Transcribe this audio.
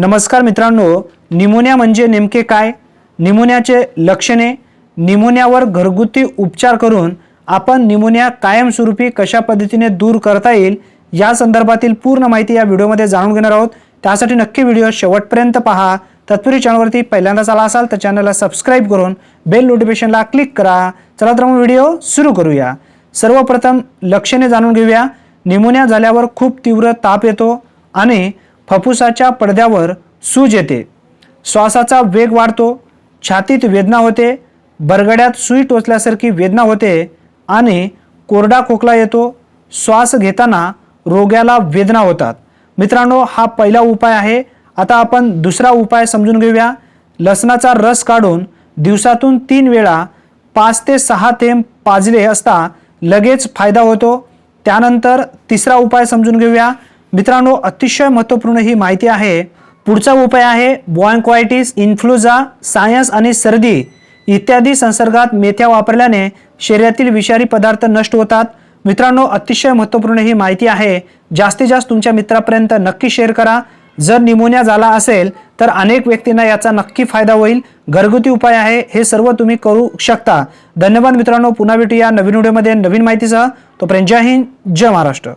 नमस्कार मित्रांनो निमोनिया म्हणजे नेमके काय? निमोनियाचे लक्षणे निमोनियावर घरगुती उपचार करून आपण निमोनिया कायमस्वरूपी कशा पद्धतीने दूर करता येईल या संदर्भातील पूर्ण माहिती या व्हिडिओमध्ये जाणून घेणार आहोत. त्यासाठी नक्की व्हिडिओ शेवटपर्यंत पहा. तत्पूर्वी चॅनलवरती पहिल्यांदाच आला असाल तर चॅनलला सबस्क्राईब करून बेल नोटिफिकेशनला क्लिक करा. चला तर मग व्हिडिओ सुरू करूया. सर्वप्रथम लक्षणे जाणून घेऊया. निमोनिया झाल्यावर खूप तीव्र ताप येतो आणि फफुसाच्या पडद्यावर सूज येते. श्वासाचा वेग वाढतो छातीत वेदना होते बरगड्यात सुई टोचल्यासारखी वेदना होते आणि कोरडा खोकला येतो. श्वास घेताना रोग्याला वेदना होतात. मित्रांनो हा पहिला उपाय आहे. आता आपण दुसरा उपाय समजून घेऊया. लसणाचा रस काढून दिवसातून तीन वेळा पाच ते सहा थेंब पाजले असता लगेच फायदा होतो. त्यानंतर तिसरा उपाय समजून घेऊया. मित्रांनो अतिशय महत्त्वपूर्ण ही माहिती आहे. पुढचा उपाय आहे बॉन्क्वायटिस इन्फ्लुझा सायन्स आणि सर्दी इत्यादी संसर्गात मेथ्या वापरल्याने शरीरातील विषारी पदार्थ नष्ट होतात. मित्रांनो अतिशय महत्त्वपूर्ण ही माहिती आहे. जास्तीत जास्त तुमच्या मित्रापर्यंत नक्की शेअर करा. जर निमोनिया झाला असेल तर अनेक व्यक्तींना याचा नक्की फायदा होईल. घरगुती उपाय आहे हे सर्व तुम्ही करू शकता. धन्यवाद मित्रांनो पुन्हा भेटूया नवीन व्हिडिओमध्ये नवीन माहितीसह. तोपर्यंत जय हिंद जय महाराष्ट्र.